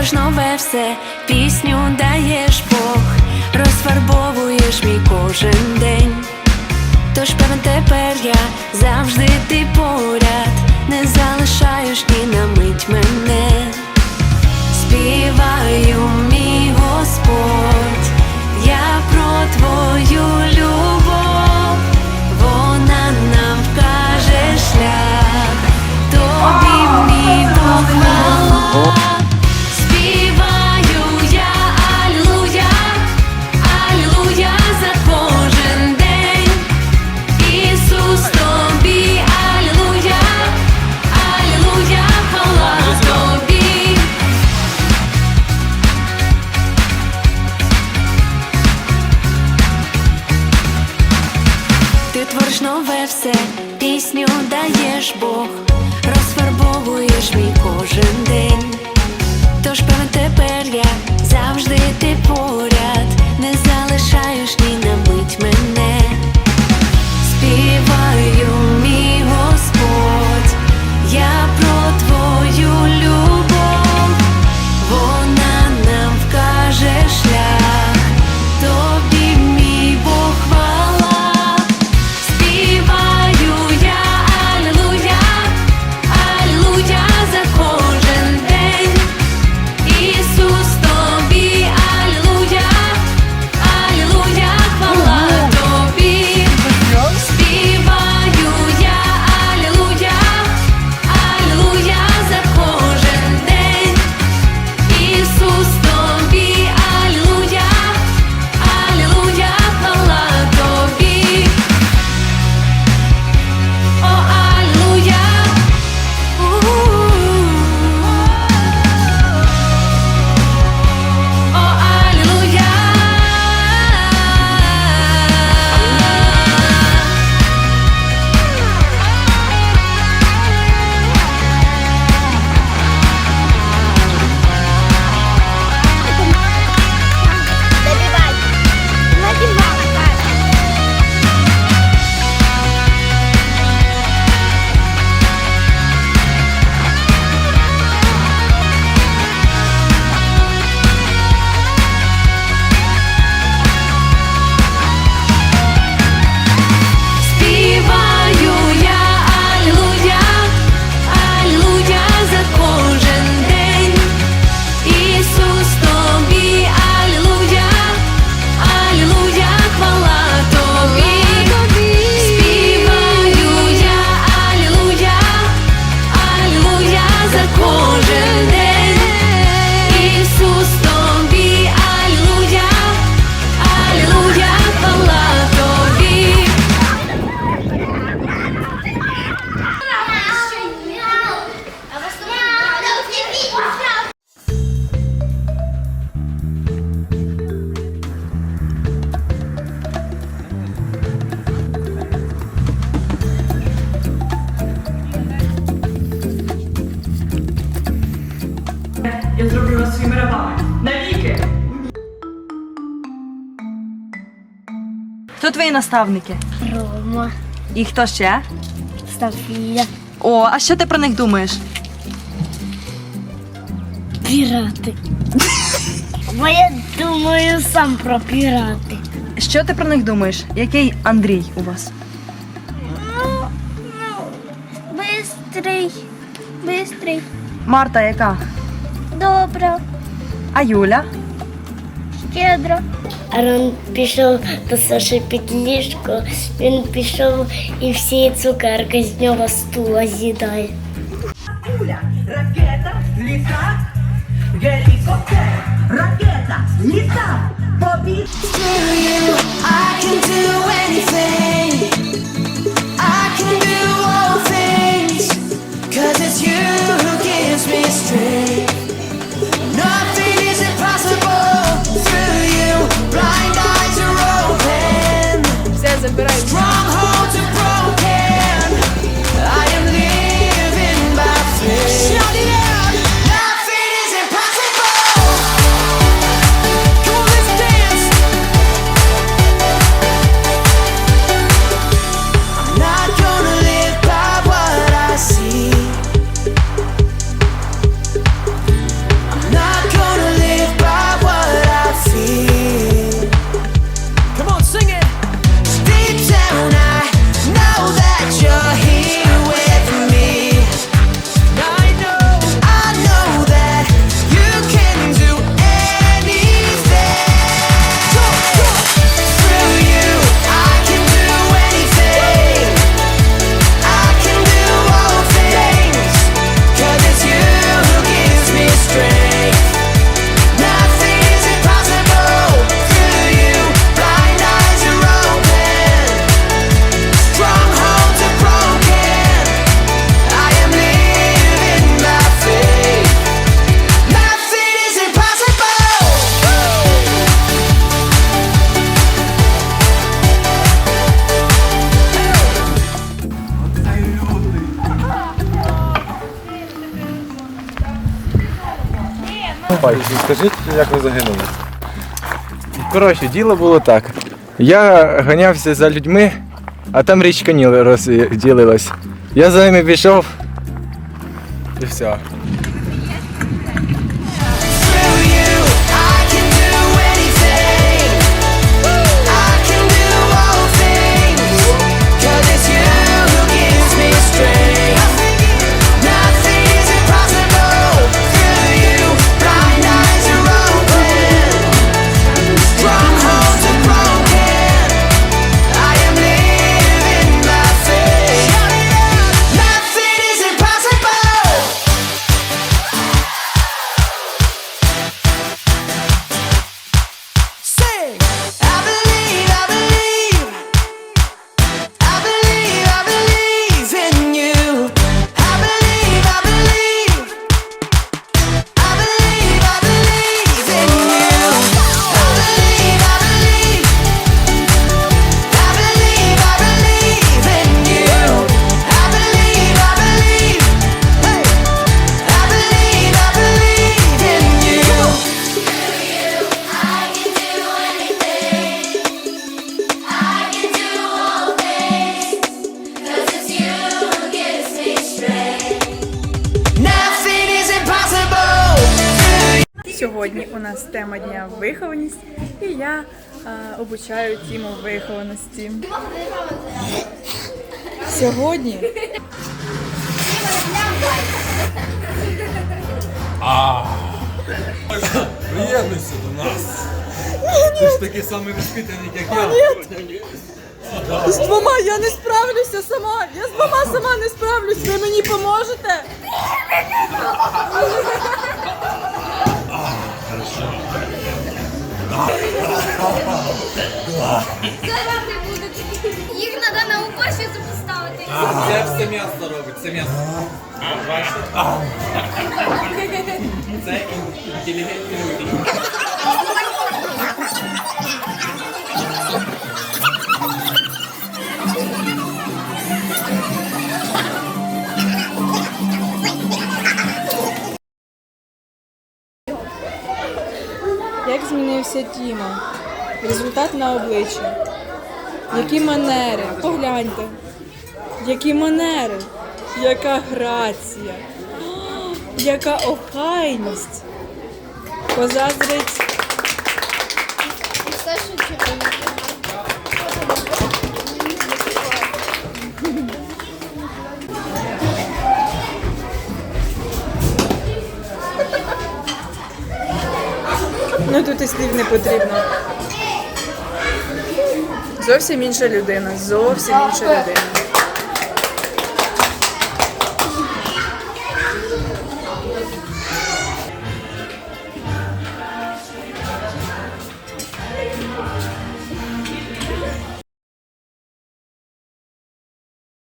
твориш нове все, пісню даєш Бог, розфарбовуєш мій кожен день. Тож певен тепер я завжди ти. said. Хто твої наставники? Рома, І хто ще? Софія, О, а що ти про них думаєш? пірати. Бо я думаю сам про пірати. Що ти про них думаєш? Який Андрій у вас? Ну, ну, бистрий, бистрий, Марта яка? Добра. А Юля? щедро, Арон пішов до Саші під ліжко, він пішов і всі цукерки з нього стула з'їдає. Куля, ракета, літа, гелікоптер, ракета, літа, побіг. Скажіть, як ви загинули? Коротше, діло було так. Я ганявся за людьми, а там річка Ніл розділилась. Я за ними пішов і все. Сьогодні у нас тема дня вихованість, і я е, обучаю тіму вихованості. Сьогодні Приєднуйся до нас. Ти ж такий самий воспитаний, як я. з двома я не справлюся сама. Я з двома сама не справлюсь. Ви мені поможете? Їх треба на уборщицю поставити. Це все м'ясо робить, це м'ясо. Бачите? Це інтелігентні люди. Як змінився Тіма? Результат на обличчі. Які манери? Погляньте. Які манери? Яка грація? Яка охайність? Позаздрить. Ну тут і слів не потрібно. Зовсім інша людина. Зовсім інша людина.